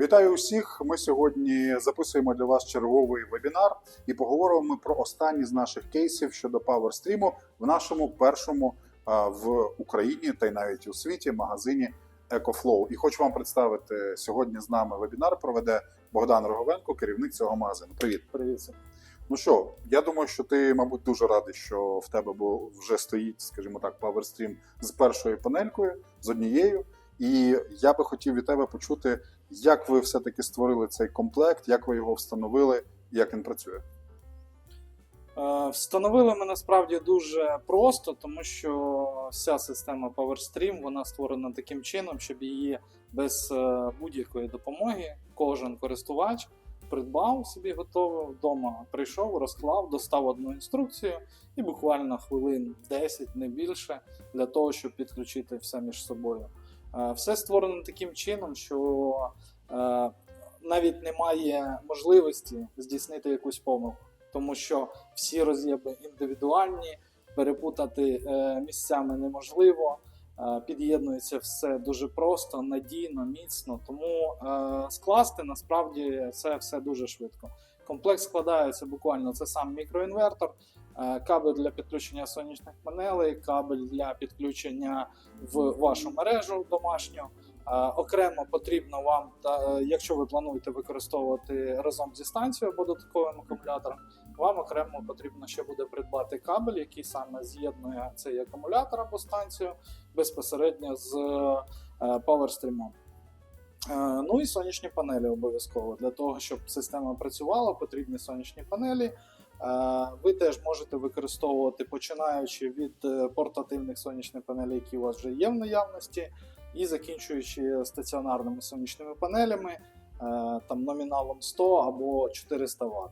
Вітаю усіх! Ми сьогодні записуємо для вас черговий вебінар і поговоримо про останні з наших кейсів щодо PowerStream в нашому першому в Україні та й навіть у світі магазині EcoFlow. І хочу вам представити сьогодні з нами вебінар. Проведе Богдан Роговенко, керівник цього магазину. Привіт! Привіт. Ну що, я думаю, що ти, мабуть, дуже радий, що в тебе вже стоїть, скажімо так, PowerStream з першою панелькою, з однією. І я би хотів від тебе почути, як ви все-таки створили цей комплект, як ви його встановили, і як він працює. Е, Встановили ми насправді дуже просто, тому що вся система PowerStream вона створена таким чином, щоб її без е, будь-якої допомоги кожен користувач придбав собі готово вдома, прийшов, розклав, достав одну інструкцію і буквально хвилин 10, не більше, для того, щоб підключити все між собою. Е, Все створено таким чином, що е, навіть немає можливості здійснити якусь помилку, тому що всі роз'єби індивідуальні, перепутати е, місцями неможливо. Під'єднується все дуже просто, надійно, міцно. Тому е, скласти насправді це все дуже швидко. Комплект складається буквально це сам мікроінвертор, кабель для підключення сонячних панелей, кабель для підключення в вашу мережу домашню. Е, Окремо потрібно вам, е, якщо ви плануєте використовувати разом зі станцією або додатковим акумулятором, вам окремо потрібно ще буде придбати кабель, який саме з'єднує цей акумулятор або станцію безпосередньо з е, PowerStream. Е, Ну і сонячні панелі обов'язково. Для того, щоб система працювала, потрібні сонячні панелі. Е, Ви теж можете використовувати, починаючи від е, портативних сонячних панелей, які у вас вже є в наявності, і закінчуючи стаціонарними сонячними панелями, е, там номіналом 100 або 400 Вт.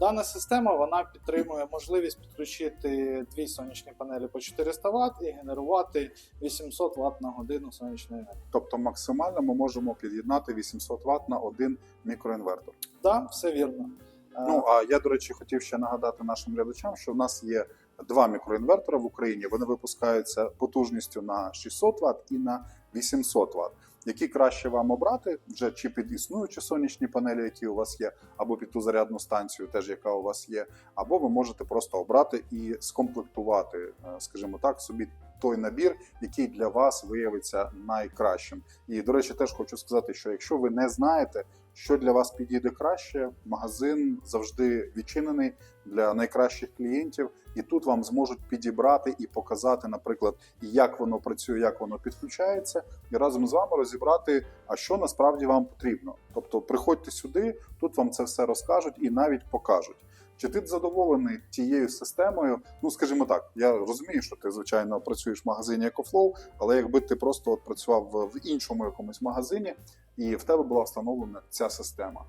Дана система вона підтримує можливість підключити дві сонячні панелі по 400 Вт і генерувати 800 Вт на годину сонячної енергії. Тобто, максимально ми можемо під'єднати 800 Вт на один мікроінвертор. Так, все вірно. Ну а я, до речі, хотів ще нагадати нашим глядачам, що в нас є два мікроінвертори в Україні. Вони випускаються потужністю на 600 Вт і на 800 Вт. Які краще вам обрати вже чи під існуючі сонячні панелі, які у вас є, або під ту зарядну станцію, теж яка у вас є, або ви можете просто обрати і скомплектувати, е, скажімо так, собі той набір, який для вас виявиться найкращим. І до речі, теж хочу сказати, що якщо ви не знаєте, що для вас підійде краще, магазин завжди відчинений для найкращих клієнтів, і тут вам зможуть підібрати і показати, наприклад, як воно працює, як воно підключається, і разом з вами розібрати, а що насправді вам потрібно. Тобто, приходьте сюди, тут вам це все розкажуть і навіть покажуть. Чи ти задоволений тією системою? Ну, скажімо так, я розумію, що ти звичайно працюєш в магазині EcoFlow, але якби ти просто от працював в іншому якомусь магазині, і в тебе була встановлена ця система,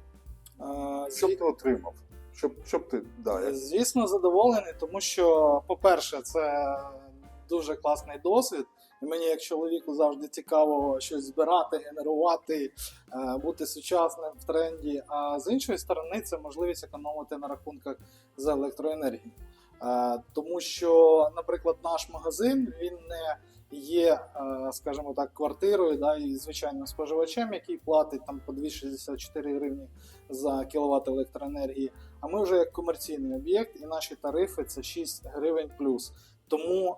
е, що б ти отримав? Щоб, щоб ти да, як- Звісно, задоволений, тому що, по-перше, це дуже класний досвід. Мені, як чоловіку, завжди цікаво щось збирати, генерувати, е, бути сучасним в тренді. А з іншої сторони, це можливість економити на рахунках за електроенергію. Е, Тому що, наприклад, наш магазин він не є, е, скажімо так, квартирою да, і звичайним споживачем, який платить там по 264 гривні за кіловат електроенергії. А ми вже як комерційний об'єкт, і наші тарифи це 6 гривень плюс. Тому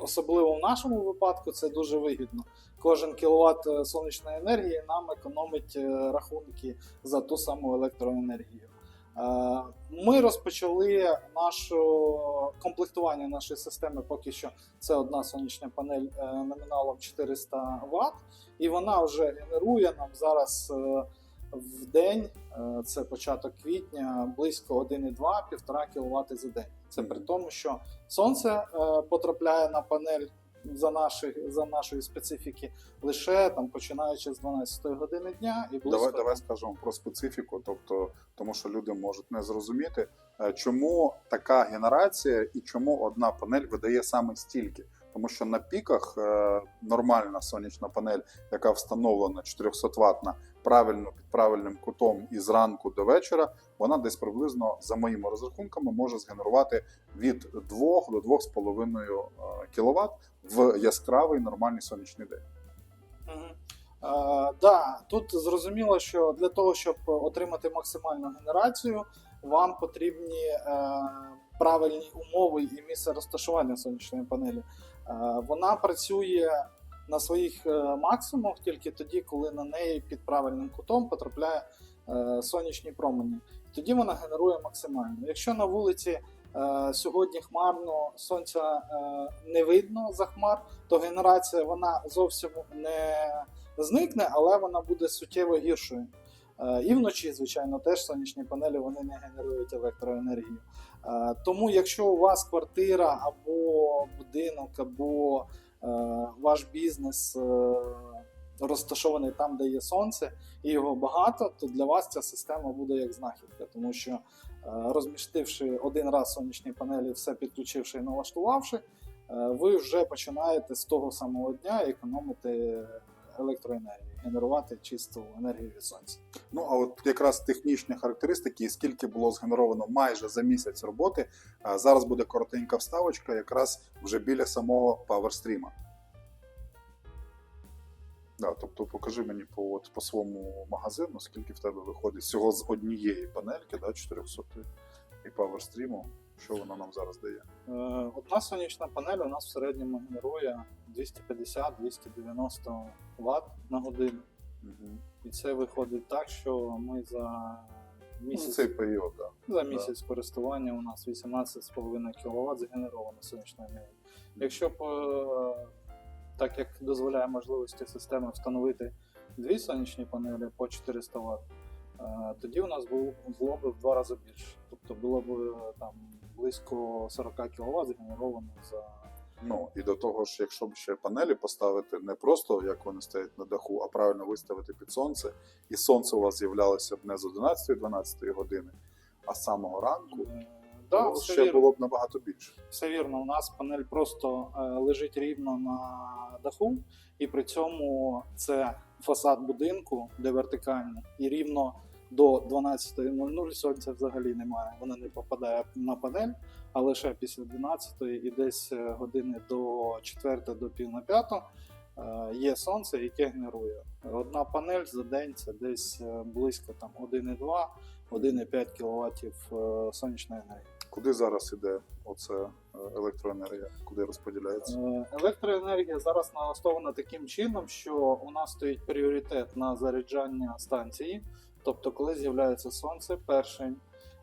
особливо в нашому випадку це дуже вигідно. Кожен кіловат е, сонячної енергії нам економить е, рахунки за ту саму електроенергію. Е, Ми розпочали нашу комплектування нашої системи. Поки що це одна сонячна панель номіналом 400 Вт, і вона вже генерує нам зараз в день. Це початок квітня, близько 1,2-1,5 кВт за день. Це при тому, що сонце е, потрапляє на панель за наші, за нашої специфіки лише там починаючи з 12 години дня і близько Давай, давай скажемо про специфіку, тобто, тому що люди можуть не зрозуміти, е, чому така генерація і чому одна панель видає саме стільки. Тому що на піках е, нормальна сонячна панель, яка встановлена 400 ватна, правильно під правильним кутом і зранку до вечора, вона десь приблизно за моїми розрахунками може згенерувати від 2 до 2,5 кВт в яскравий нормальний сонячний день. Мгм. Е, да, тут зрозуміло, що для того, щоб отримати максимальну генерацію, вам потрібні е, правильні умови і місце розташування сонячної панелі. Е, вона працює на своїх е, максимумах тільки тоді, коли на неї під правильним кутом потрапляє е, сонячні промені. Тоді вона генерує максимально. Якщо на вулиці сьогодні хмарно сонця не видно за хмар, то генерація вона зовсім не зникне, але вона буде суттєво гіршою. І вночі, звичайно, теж сонячні панелі вони не генерують електроенергію. Е, Тому, якщо у вас квартира або будинок, або е, ваш бізнес е, розташований там, де є сонце, і його багато, то для вас ця система буде як знахідка, тому що розмістивши один раз сонячні панелі, все підключивши і налаштувавши, ви вже починаєте з того самого дня економити електроенергію, генерувати чисту енергію від сонця. Ну а от якраз технічні характеристики, скільки було згенеровано майже за місяць роботи. Зараз буде коротенька вставочка, якраз вже біля самого PowerStream. Да, тобто покажи мені по, от, по своєму магазину, скільки в тебе виходить всього з однієї панельки, да, 400 і PowerStream, що вона нам зараз дає. Е, Одна сонячна панель у нас в середньому генерує 250-290 Вт на годину. Угу. І це виходить так, що ми за Ну, місяць, цей період, да. за місяць користування у нас 18,5 кВт згенеровано сонячної енергії. Якщо б, е, так як дозволяє можливості системи встановити дві сонячні панелі по 400 Вт, е, тоді у нас було, було б в два рази більше. Тобто було б там близько 40 кВт згенеровано за Ну і до того ж, якщо б ще панелі поставити не просто як вони стоять на даху, а правильно виставити під сонце, і сонце у вас з'являлося б не з 11-12 години, а з самого ранку, Е, Да, то все ще вірно. було б набагато більше. Все вірно, у нас панель просто е, лежить рівно на даху, і при цьому це фасад будинку, де вертикально, і рівно до 12.00 сонця взагалі немає. Воно не попадає на панель, а лише після 12 і десь е, години до 4 до пів на 5 е, є сонце, яке генерує. Одна панель за день це десь е, близько там 1,2 1,5 кВт сонячної енергії. Куди зараз іде оце електроенергія? Куди розподіляється? Електроенергія зараз налаштована таким чином, що у нас стоїть пріоритет на заряджання станції. Тобто, коли з'являється сонце, першим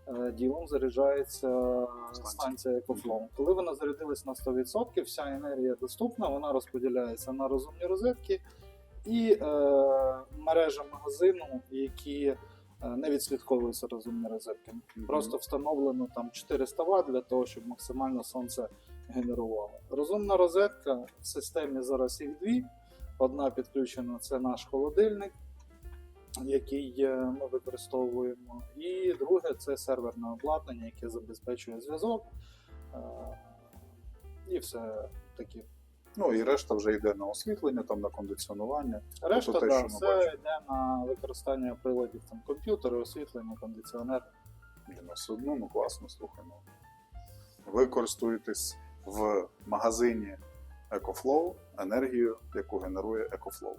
е, ділом заряджається станція EcoFlow. Коли вона зарядилась на 100%, вся енергія доступна, вона розподіляється на розумні розетки і е, мережа магазину, які е, не відслідковуються розумні розетки. Просто встановлено там 400 Вт для того, щоб максимально сонце генерувало. Розумна розетка в системі зараз їх дві. Одна підключена це наш холодильник, який е, ми використовуємо, і друге це серверне обладнання, яке забезпечує зв'язок. Е, І все таке. Ну і решта вже йде на освітлення, там на кондиціонування. Решта те, да, все бачимо. йде на використання приладів там комп'ютери, освітлення, кондиціонер. Блін, ну, все ну класно, слухай. Ну. Ви користуєтесь в магазині EcoFlow енергією, яку генерує EcoFlow.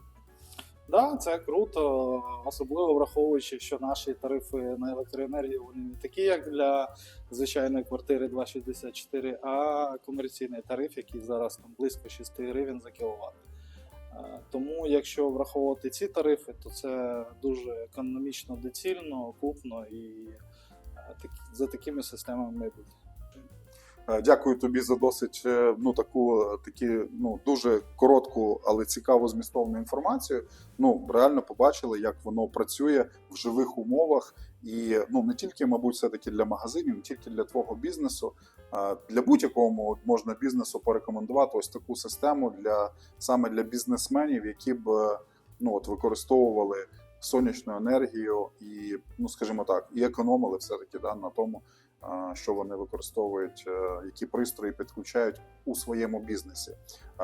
Да, це круто, особливо враховуючи, що наші тарифи на електроенергію вони не такі, як для звичайної квартири 2,64, а комерційний тариф, який зараз там близько 6 гривень за кіловат. Е, Тому, якщо враховувати ці тарифи, то це дуже економічно доцільно, окупно і е, за такими системами майбутнє. Е, Дякую тобі за досить е, ну таку е, такі ну дуже коротку, але цікаву змістовну інформацію. Ну реально побачили, як воно працює в живих умовах, і ну не тільки, мабуть, все таки для магазинів, не тільки для твого бізнесу. Для будь-якого можна бізнесу порекомендувати ось таку систему для саме для бізнесменів, які б ну от використовували сонячну енергію і, ну скажімо так, і економили все таки да, на тому, що вони використовують, е, які пристрої підключають у своєму бізнесі.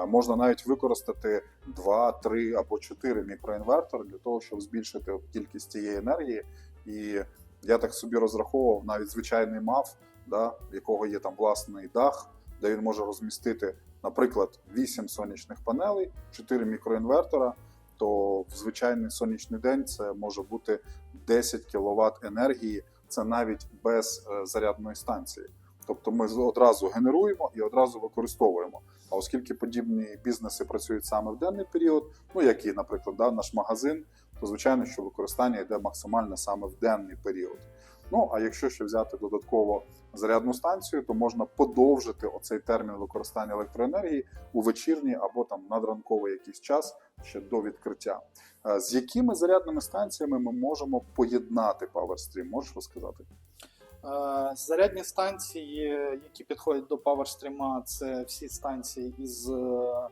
Можна навіть використати 2, 3 або 4 мікроінвертори для того, щоб збільшити кількість цієї енергії. І я так собі розраховував навіть звичайний МАФ, да, в якого є там власний дах, де він може розмістити, наприклад, 8 сонячних панелей, 4 мікроінвертора. то в звичайний сонячний день це може бути 10 кВт енергії. Це навіть без е, зарядної станції. Тобто ми одразу генеруємо і одразу використовуємо. А оскільки подібні бізнеси працюють саме в денний період, ну як і, наприклад, да, наш магазин, то звичайно, що використання йде максимально саме в денний період. Ну а якщо ще взяти додатково зарядну станцію, то можна подовжити оцей термін використання електроенергії у вечірній або там надранковий якийсь час ще до відкриття. Е, З якими зарядними станціями ми можемо поєднати PowerStream? Можеш розказати? Е, Зарядні станції, які підходять до PowerStream, це всі станції із е,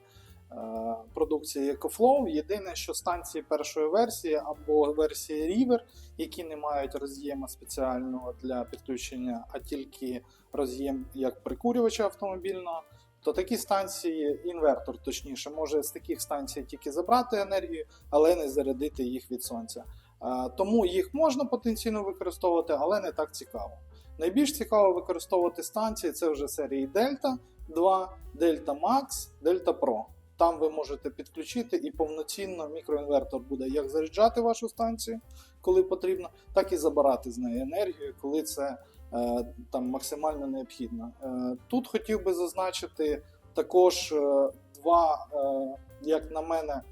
продукції EcoFlow. Єдине, що станції першої версії або версії River, які не мають роз'єма спеціального для підключення, а тільки роз'єм як прикурювача автомобільного. То такі станції, інвертор точніше, може з таких станцій тільки забрати енергію, але не зарядити їх від сонця. Е, Тому їх можна потенційно використовувати, але не так цікаво. Найбільш цікаво використовувати станції це вже серії Delta 2, Delta Max, Delta Pro. Там ви можете підключити і повноцінно мікроінвертор буде як заряджати вашу станцію, коли потрібно, так і забирати з неї енергію, коли це е, там максимально необхідно. Е, тут хотів би зазначити також е, два, е, як на мене, е,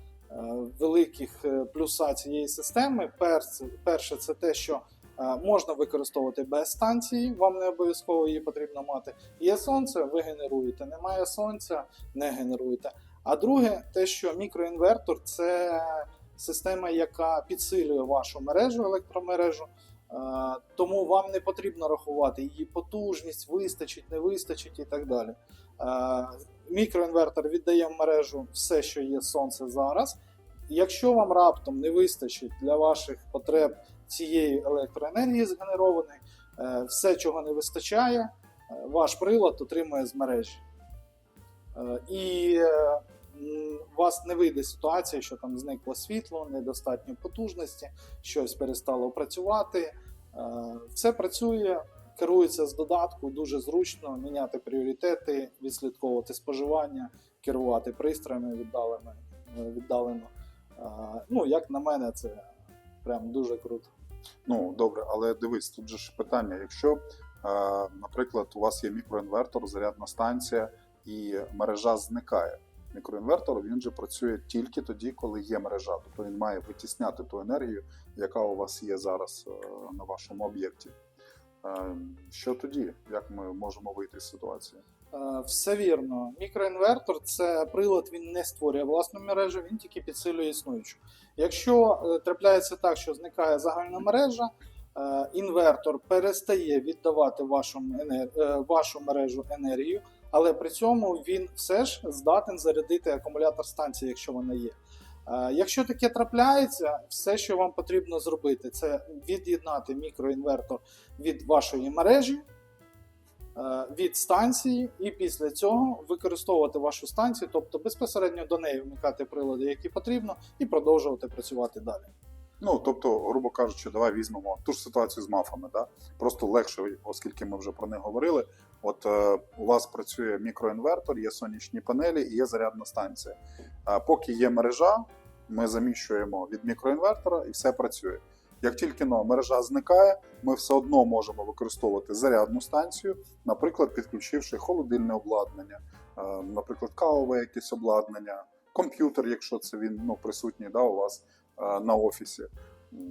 великих е, плюса цієї системи. Перше, перше це те, що е, можна використовувати без станції, вам не обов'язково її потрібно мати. Є сонце, ви генеруєте. Немає сонця, не генеруєте. А друге, те, що мікроінвертор це система, яка підсилює вашу мережу, електромережу. Е, Тому вам не потрібно рахувати її потужність, вистачить, не вистачить і так далі. Е, Мікроінвертор віддає в мережу все, що є сонце зараз. Якщо вам раптом не вистачить для ваших потреб цієї електроенергії згенерованої, е, все, чого не вистачає, ваш прилад отримує з мережі. Е, І е, у вас не вийде ситуація, що там зникло світло, недостатньо потужності, щось перестало працювати. Е, Все працює, керується з додатку, дуже зручно міняти пріоритети, відслідковувати споживання, керувати пристроями віддалено. віддалено. Ну, як на мене, це прям дуже круто. Ну добре, але дивись, тут же ж питання. Якщо, наприклад, у вас є мікроінвертор, зарядна станція і мережа зникає. Мікроінвертор він же працює тільки тоді, коли є мережа. Тобто він має витісняти ту енергію, яка у вас є зараз е, на вашому об'єкті. Е, Що тоді? Як ми можемо вийти з ситуації? Е, Все вірно. Мікроінвертор це прилад, він не створює власну мережу, він тільки підсилює існуючу. Якщо трапляється так, що зникає загальна мережа, інвертор перестає віддавати вашу, вашу мережу енергію, але при цьому він все ж здатен зарядити акумулятор станції, якщо вона є. Е, Якщо таке трапляється, все, що вам потрібно зробити, це від'єднати мікроінвертор від вашої мережі, е, від станції, і після цього використовувати вашу станцію, тобто безпосередньо до неї вмикати прилади, які потрібно, і продовжувати працювати далі. Ну тобто, грубо кажучи, давай візьмемо ту ж ситуацію з мафами. Да? Просто легше, оскільки ми вже про них говорили. От е, у вас працює мікроінвертор, є сонячні панелі і є зарядна станція. Поки є мережа, ми заміщуємо від мікроінвертора і все працює. Як тільки но мережа зникає, ми все одно можемо використовувати зарядну станцію, наприклад, підключивши холодильне обладнання, е, наприклад, кавове якесь обладнання, комп'ютер, якщо це він ну, присутній да, у вас е, на офісі.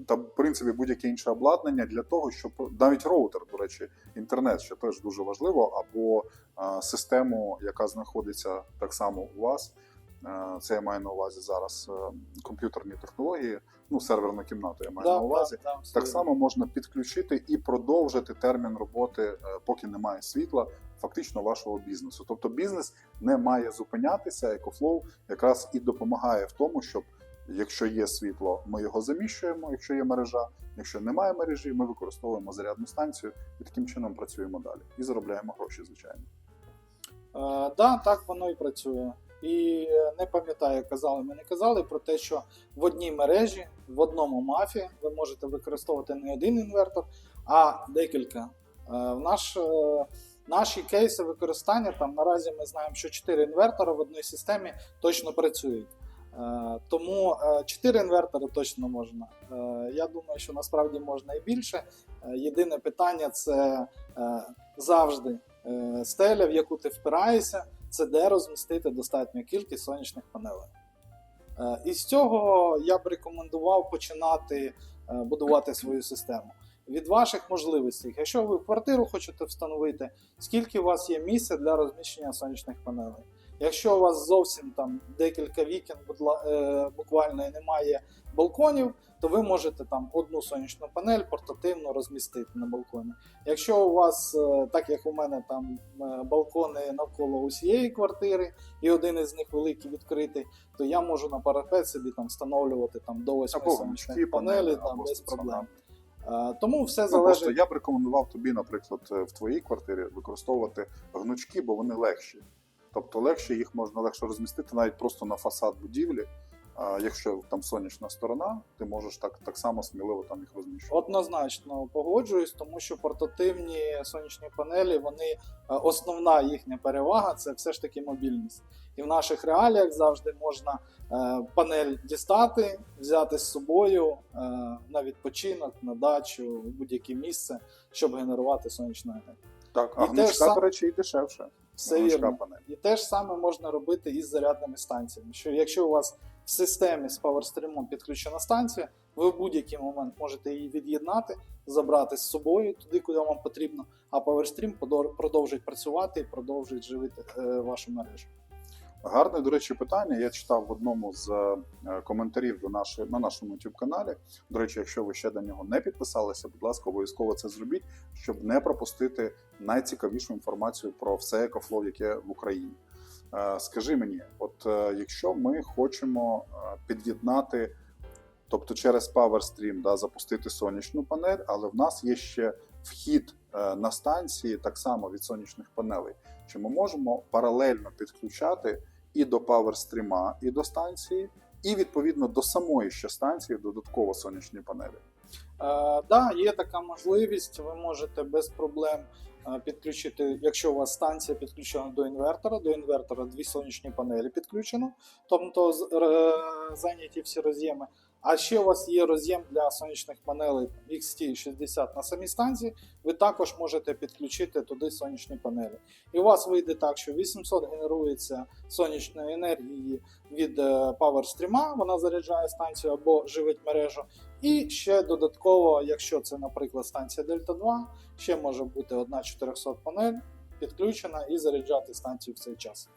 Та, в принципі, будь-яке інше обладнання для того, щоб навіть роутер, до речі, інтернет ще теж дуже важливо, або систему, яка знаходиться так само у вас. Це я маю на увазі зараз е, комп'ютерні технології, ну серверну кімнату я маю на увазі. да, все Так само можна підключити і продовжити термін роботи, е, поки немає світла, фактично вашого бізнесу. Тобто бізнес не має зупинятися. EcoFlow якраз і допомагає в тому, щоб якщо є світло, ми його заміщуємо, якщо є мережа. Якщо немає мережі, ми використовуємо зарядну станцію і таким чином працюємо далі і заробляємо гроші, звичайно. Е, да, так воно і працює. І не пам'ятаю, казали ми не казали про те, що в одній мережі, в одному мафі ви можете використовувати не один інвертор, а декілька. Е, В наш, е, наші кейси використання там наразі ми знаємо, що 4 інвертора в одній системі точно працюють. Е, Тому 4 інвертори точно можна. Е, Я думаю, що насправді можна і більше. Е, Єдине питання це е, завжди е, стеля, в яку ти впираєшся, це де розмістити достатню кількість сонячних панелей. Е, І з цього я б рекомендував починати е, будувати свою систему. Від ваших можливостей, якщо ви квартиру хочете встановити, скільки у вас є місця для розміщення сонячних панелей? Якщо у вас зовсім там декілька будь е, буквально і немає балконів, то ви можете там одну сонячну панель портативно розмістити на балконі. Якщо у вас, е, так як у мене там е, балкони навколо усієї квартири, і один із них великий відкритий, то я можу на парапет собі там встановлювати там до 8 Або сонячних панелі, там без проблем. Тому все Ну, просто я б рекомендував тобі, наприклад, в твоїй квартирі використовувати гнучки, бо вони легші. Тобто легше їх можна легше розмістити навіть просто на фасад будівлі. А якщо там сонячна сторона, ти можеш так, так само сміливо там їх розміщувати. Однозначно погоджуюсь, тому що портативні сонячні панелі, вони е, основна їхня перевага це все ж таки мобільність. І в наших реаліях завжди можна е, панель дістати, взяти з собою е, на відпочинок, на дачу, в будь-яке місце, щоб генерувати сонячну енергію. Так, а гнучка, сам- до речі, і дешевше. Все вірно. І те ж саме можна робити із зарядними станціями. Що якщо у вас в системі з PowerStream підключена станція, ви в будь-який момент можете її від'єднати, забрати з собою туди, куди вам потрібно, а PowerStream продовжить працювати і продовжить живити е, вашу мережу. Гарне, до речі, питання. Я читав в одному з е, коментарів до нашої на нашому youtube каналі. До речі, якщо ви ще до нього не підписалися, будь ласка, обов'язково це зробіть, щоб не пропустити найцікавішу інформацію про все екофлоу, яке в Україні. Е, Скажи мені, от е, якщо ми хочемо під'єднати, тобто через PowerStream, да, запустити сонячну панель, але в нас є ще вхід на станції так само від сонячних панелей. Чи ми можемо паралельно підключати і до PowerStream, і до станції, і відповідно до самої ще станції додатково сонячні панелі? Е, да, є така можливість. Ви можете без проблем е, підключити, якщо у вас станція підключена до інвертора, до інвертора дві сонячні панелі підключено, тобто е, зайняті всі роз'єми. А ще у вас є роз'єм для сонячних панелей XT60 на самій станції. Ви також можете підключити туди сонячні панелі. І у вас вийде так, що 800 генерується сонячної енергії від е, PowerStream, вона заряджає станцію або живить мережу. І ще додатково, якщо це, наприклад, станція Дельта 2, ще може бути одна 400 панель підключена і заряджати станцію в цей час.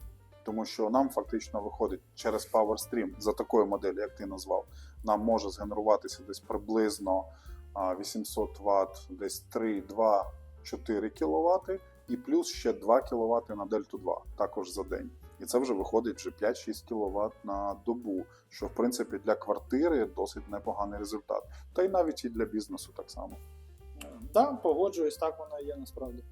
Тому що нам фактично виходить через PowerStream за такою моделлю, як ти назвав, нам може згенеруватися десь приблизно а, 800 Вт, десь 3, 2, 4 кВт, і плюс ще 2 кВт на Дельту 2, також за день. І це вже виходить вже 5-6 кВт на добу, що в принципі для квартири досить непоганий результат. Та й навіть і для бізнесу так само. Так, да, погоджуюсь, так воно і є насправді.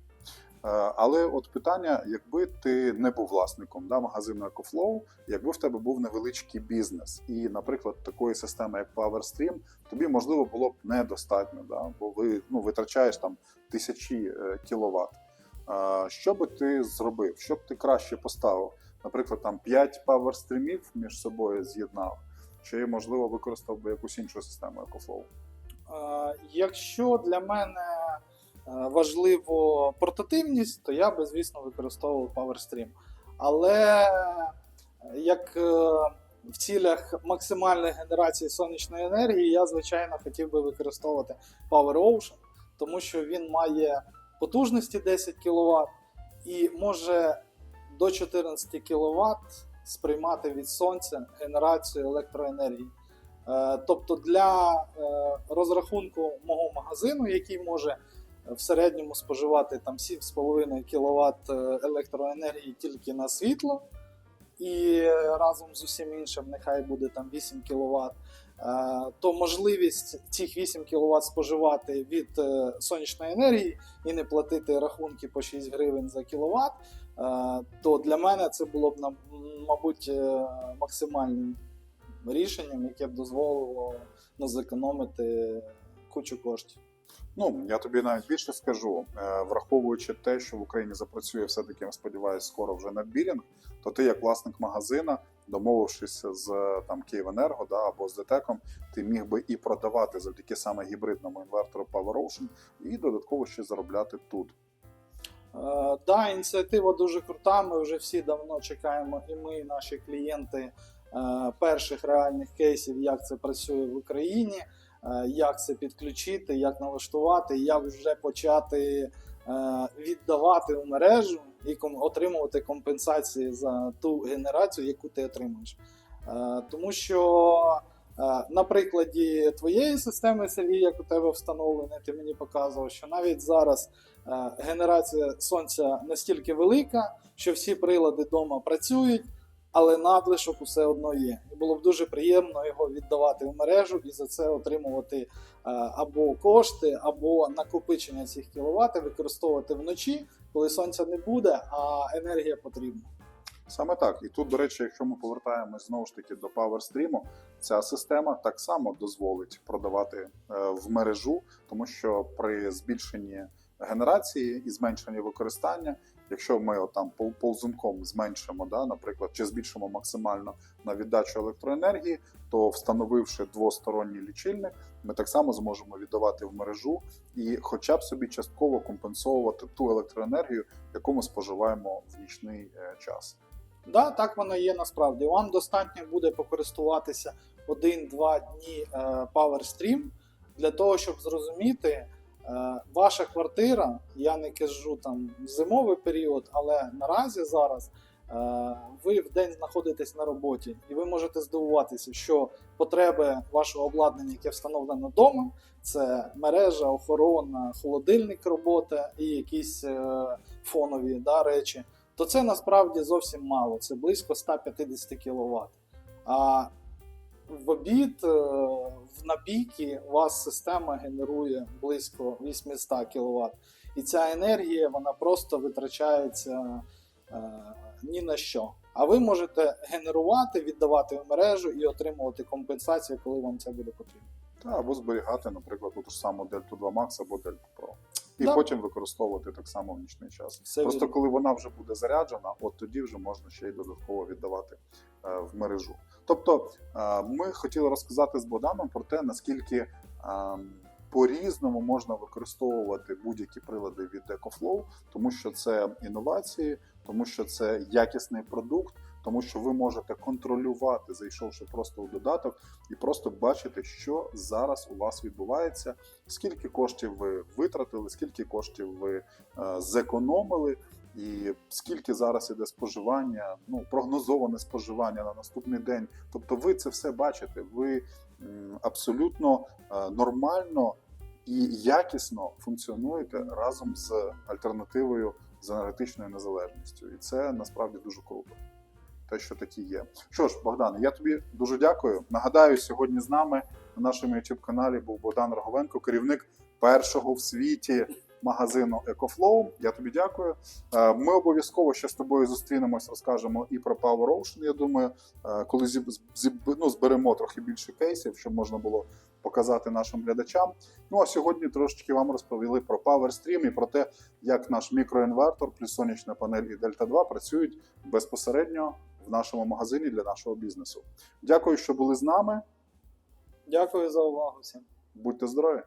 Е, Але от питання, якби ти не був власником да, магазину EcoFlow, якби в тебе був невеличкий бізнес, і, наприклад, такої системи, як PowerStream, тобі можливо було б недостатньо, да, бо ви ну, витрачаєш там тисячі е, кіловат. Е, Що би ти зробив? Що б ти краще поставив? Наприклад, там 5 PowerStreamів між собою з'єднав, чи можливо використав би якусь іншу систему EcoFlow? Якщо для мене важливо портативність, то я би, звісно, використовував PowerStream. Але е, як е, в цілях максимальної генерації сонячної енергії, я, звичайно, хотів би використовувати PowerOcean, тому що він має потужності 10 кВт і може до 14 кВт сприймати від сонця генерацію електроенергії. Е, Тобто для е, розрахунку мого магазину, який може в середньому споживати там 7,5 кВт електроенергії тільки на світло, і разом з усім іншим нехай буде там 8 кВт, то можливість цих 8 кВт споживати від е, сонячної енергії і не платити рахунки по 6 гривень за кіловат, е, то для мене це було б мабуть е, максимальним рішенням, яке б дозволило ну, зекономити кучу коштів. Ну, я тобі навіть більше скажу, Е, враховуючи те, що в Україні запрацює все-таки, я сподіваюся, скоро вже надбілінг, то ти, як власник магазина, домовившись з е, там Київенерго да, або з ДТЕКом, ти міг би і продавати завдяки саме гібридному інвертору PowerOcean, і додатково ще заробляти тут. Е, Да, ініціатива дуже крута. Ми вже всі давно чекаємо, і ми, і наші клієнти, е, перших реальних кейсів, як це працює в Україні, як це підключити, як налаштувати, як вже почати е, віддавати у мережу і отримувати компенсації за ту генерацію, яку ти отримуєш. Е, Тому що е, на прикладі твоєї системи, Сергій, як у тебе встановлене, ти мені показував, що навіть зараз е, генерація сонця настільки велика, що всі прилади вдома працюють, але надлишок усе одно є. І було б дуже приємно його віддавати в мережу і за це отримувати е, або кошти, або накопичення цих кіловат використовувати вночі, коли сонця не буде, а енергія потрібна. Саме так. І тут, до речі, якщо ми повертаємось знову ж таки до PowerStream, ця система так само дозволить продавати е, в мережу, тому що при збільшенні генерації і зменшенні використання, якщо ми там ползунком зменшимо, да, наприклад, чи збільшимо максимально на віддачу електроенергії, то встановивши двосторонній лічильник, ми так само зможемо віддавати в мережу і, хоча б собі частково компенсовувати ту електроенергію, яку ми споживаємо в нічний е, час. Да, так воно є насправді. Вам достатньо буде покористуватися 1-2 дні е, PowerStream для того, щоб зрозуміти, ваша квартира, я не кажу там зимовий період, але наразі зараз е, ви в день знаходитесь на роботі, і ви можете здивуватися, що потреби вашого обладнання, яке встановлено вдома, це мережа, охорона, холодильник робота і якісь е, фонові да, речі то це насправді зовсім мало. Це близько 150 кВт. А в обід е, в набійки у вас система генерує близько 800 кВт. І ця енергія вона просто витрачається е, ні на що. А ви можете генерувати, віддавати в мережу і отримувати компенсацію, коли вам це буде потрібно. Та, або зберігати, наприклад, ту ж саму Delta 2 Max або Delta Pro. І Да. потім використовувати так само в нічний час. Все Просто вірно. коли вона вже буде заряджена, от тоді вже можна ще й додатково віддавати е, в мережу. Тобто е, ми хотіли розказати з Богданом про те, наскільки е, по-різному можна використовувати будь-які прилади від EcoFlow, тому що це інновації, тому що це якісний продукт. Тому що ви можете контролювати, зайшовши просто у додаток, і просто бачити, що зараз у вас відбувається, скільки коштів ви витратили, скільки коштів ви е, зекономили, і скільки зараз іде споживання, ну прогнозоване споживання на наступний день. Тобто, ви це все бачите. Ви абсолютно е, нормально і якісно функціонуєте разом з альтернативою з енергетичною незалежністю, і це насправді дуже круто. Те, що такі є. Що ж, Богдане, я тобі дуже дякую. Нагадаю, сьогодні з нами на нашому youtube каналі був Богдан Роговенко, керівник першого в світі магазину EcoFlow. Я тобі дякую. Е, Ми обов'язково ще з тобою зустрінемось, розкажемо і про Power Ocean. Я думаю, е, коли зіб, зіб, ну, зберемо трохи більше кейсів, щоб можна було показати нашим глядачам. Ну а сьогодні трошечки вам розповіли про PowerStream і про те, як наш мікроінвертор плюс сонячна панель і Delta 2 працюють безпосередньо в нашому магазині для нашого бізнесу. Дякую, що були з нами. Дякую за увагу всім. Будьте здорові!